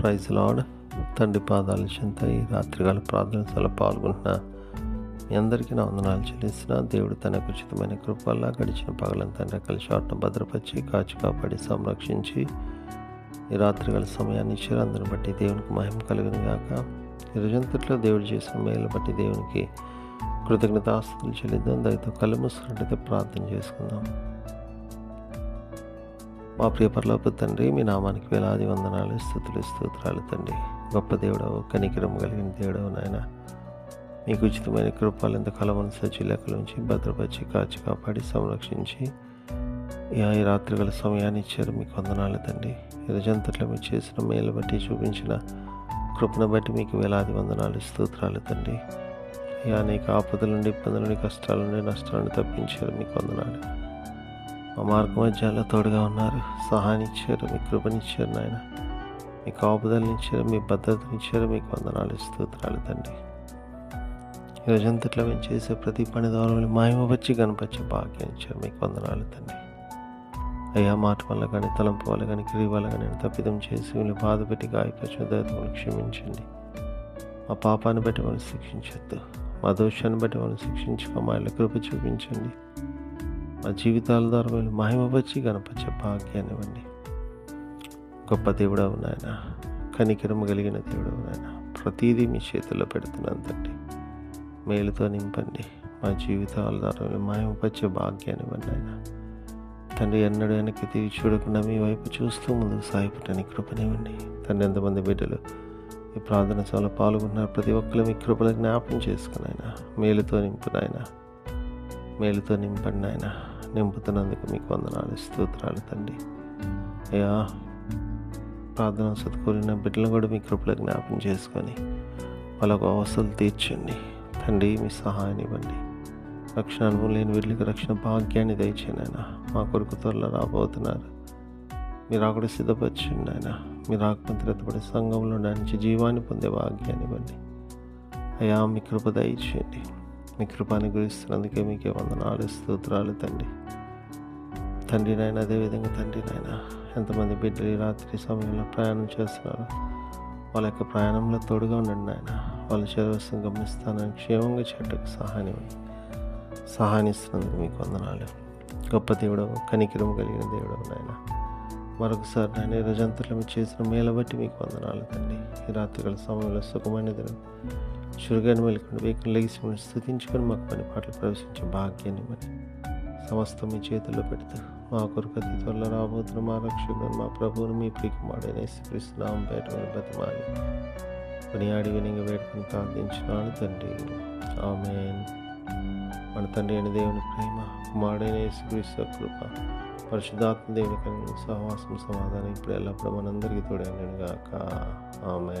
Praise lord తండ్రి పాదాల చెంత ఈ రాత్రికాల ప్రార్థనలో పాల్గొంటున్న మీ అందరికీ నా వందనాలు చెల్లిస్తున్న. దేవుడు తన ఉచితమైన కృపల్లా గడిచిన పగలంతా కలిసి షాట్ను భద్రపరిచి కాచి కాపాడి సంరక్షించి ఈ రాత్రికాల సమయాన్ని ఇచ్చారు అందరిని బట్టి దేవునికి మహిమ కలిగిన గాక. ఈ రోజంతట్లో దేవుడు చేసిన మేలు బట్టి దేవునికి కృతజ్ఞత ఆస్తులు చెల్లిద్దాం. దయతో కళ్ళు మూసుకున్నట్టయితే ప్రార్థన చేసుకుందాం. మా ప్రియ పర్లోపు తండ్రి మీ నామానికి వేలాది వందనాలు స్థుతులు స్తోత్రాలు తండ్రి. గొప్ప దేవుడవు కనికరం కలిగిన దేవుడవు నాయన. మీకు ఉచితమైన కృపాలు ఎంత కలవని సజ్జీలకల నుంచి భద్రపరిచి కాచి కాపాడి సంరక్షించి ఈ రాత్రిగల సమయాన్ని ఇచ్చారు మీకు వందనాలు తండ్రి. ఈ మీరు చేసిన మేలు బట్టి చూపించిన కృపను బట్టి మీకు వేలాది వందనాలు స్తోత్రాలు తండ్రి. ఈ అనేక ఆపదల నుండి ఇబ్బందుల నుండి కష్టాల నుండి నష్టాల నుండి తప్పించారు మీకు వందనాలు. మా మార్గ మధ్యాలో తోడుగా ఉన్నారు. సహాయాన్ని మీ కృపనిచ్చారు నాయన. మీ కాపుదలనిచ్చారు మీ భద్రతనిచ్చారు మీకు వందనాలు స్తోత్రాలు తండ్రి. ఈరోజంతట్లో మేము చేసే ప్రతి పని ద్వారా మాయమ వచ్చి భాగ్యం ఇచ్చారు మీకు వందనాలు తండ్రి. అయ్యా మాట వల్ల కానీ తలంపు వల్ల కానీ క్రియ వల్ల కానీ తప్పిదం చేసి మిమ్మల్ని బాధ పెట్టి గాయపరిచిన క్షమించండి. మా పాపాన్ని బట్టి మనం శిక్షించొద్దు. మా దోషాన్ని బట్టి మనం శిక్షించి మా ఇళ్ళ కృప చూపించండి. మా జీవితాల ద్వారా మీరు మహిమపరిచి వచ్చి గణపరిచే భాగ్యాన్ని ఇవ్వండి. గొప్ప దేవుడవు నాయన కనికరం కలిగిన దేవుడవు నాయన ప్రతిదీ మీ చేతుల్లో పెడుతున్నాను తండ్రి. మేలుతో నింపండి. మా జీవితాల ద్వారా మీరు భాగ్యాన్ని ఇవ్వండి ఆయన తండ్రి ఎన్నడూ వెనక్కి తిరిగి చూడకుండా మీ వైపు చూస్తూ ముందుకు సాగిపోవటానికి కృపనివ్వండి తండ్రి ఎంతమంది బిడ్డలు ఈ ప్రార్థన సభలో పాల్గొన్నారు ప్రతి ఒక్కరు మీ కృపల జ్ఞాపకం చేసుకుని ఆయన మేలుతో నింపునాయన మేలుతో నింపండి ఆయన నింపుతున్నందుకు మీకు వందనాలు స్తోత్రాలు తండ్రి. అయ్యా ప్రార్థన సత్కూరిన బిడ్డలను కూడా మీ కృపలో జ్ఞాపం చేసుకొని వాళ్ళకు అవసరాలు తీర్చండి. తండ్రి మీ సహాయాన్ని ఇవ్వండి. రక్షణ అనుభవం లేని వీళ్ళకి రక్షణ భాగ్యాన్ని దయచేయండి ఆయన మా కొరకు త్వరలో రాబోతున్నారు. మీరు అక్కడ సిద్ధపరచండి ఆయన మీరు ఆత్మతి సంఘంలో నుంచి జీవాన్ని పొందే భాగ్యాన్ని ఇవ్వండి. అయ్యా మీ కృప దయచేయండి. మీ కృపాన్ని గురిస్తున్నందుకే మీకే వందనాలు స్తోత్రాలు తండ్రి. తండ్రి నాయన అదేవిధంగా తండ్రి నాయన ఎంతమంది బిడ్డలు రాత్రి సమయంలో ప్రయాణం చేస్తున్నారు వాళ్ళ యొక్క ప్రయాణంలో తోడుగా ఉండండి నాయన. వాళ్ళ చేరవలసిన గమనిస్తానని క్షేమంగా చెట్టుకు సహాయం ఇవ్వండి. మీకు వందనాలు. గొప్ప దేవుడు కనికిరం కలిగిన దేవుడు నాయన. మరొకసారి నాయన ఈ రోజంతట్లో మీరు చేసిన మేల బట్టి మీకు వందనాలు తండ్రి. ఈ రాత్రికాల సమయంలో సుఖమైన చురుగాని మెలుకొని వేకుని లెగిసి స్థుతించుకొని మాకు పని పాటలు ప్రవేశించే భాగ్యాన్ని మరి సమస్తం మీ చేతుల్లో పెడుతూ మా కొరకు అతి త్వరలో రాబోతున్న మా రక్షకుడు మా ప్రభువుని మీ ప్రియకుమాడైన యేసుక్రీస్తునామం పేట బతిమాలి కొనియాడి వినింగ వేడుకొని ప్రార్థించినాను తండ్రి. ఆమె మన తండ్రి అయిన దేవుని ప్రేమ కుమారుడైన యేసుక్రీస్తు కృప పరిశుద్ధాత్మ దేవుని కలిగిన సహవాసం సమాధానం ఇప్పుడు ఎల్లప్పుడూ మనందరికీ తోడైన ఆమె